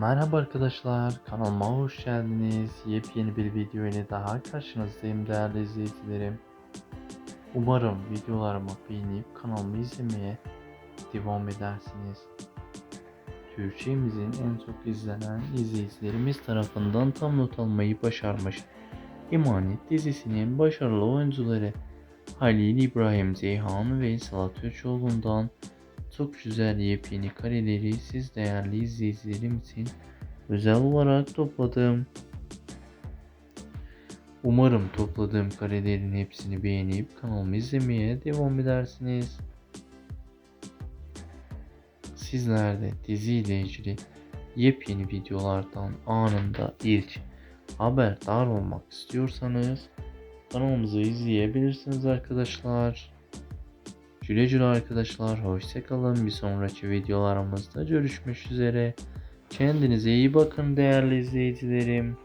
Merhaba arkadaşlar, kanalıma hoş geldiniz. Yepyeni bir video ile daha karşınızdayım değerli izleyicilerim. Umarım videolarımı beğenip kanalımı izlemeye devam edersiniz. Türkçemizin en çok izlenen izleyicilerimiz tarafından tam not almayı başarmış. Emanet dizisinin başarılı oyuncuları Halil İbrahim Ceyhan ve Salat Türkoğlu'ndan çok güzel yepyeni kareleri siz değerli izleyicilerim için özel olarak topladım. Umarım topladığım karelerin hepsini beğenip kanalımı izlemeye devam edersiniz. Sizler de diziyle ilgili yepyeni videolardan anında ilk haberdar olmak istiyorsanız kanalımızı izleyebilirsiniz arkadaşlar. Güle güle arkadaşlar. Hoşçakalın. Bir sonraki videolarımızda görüşmek üzere. Kendinize iyi bakın değerli izleyicilerim.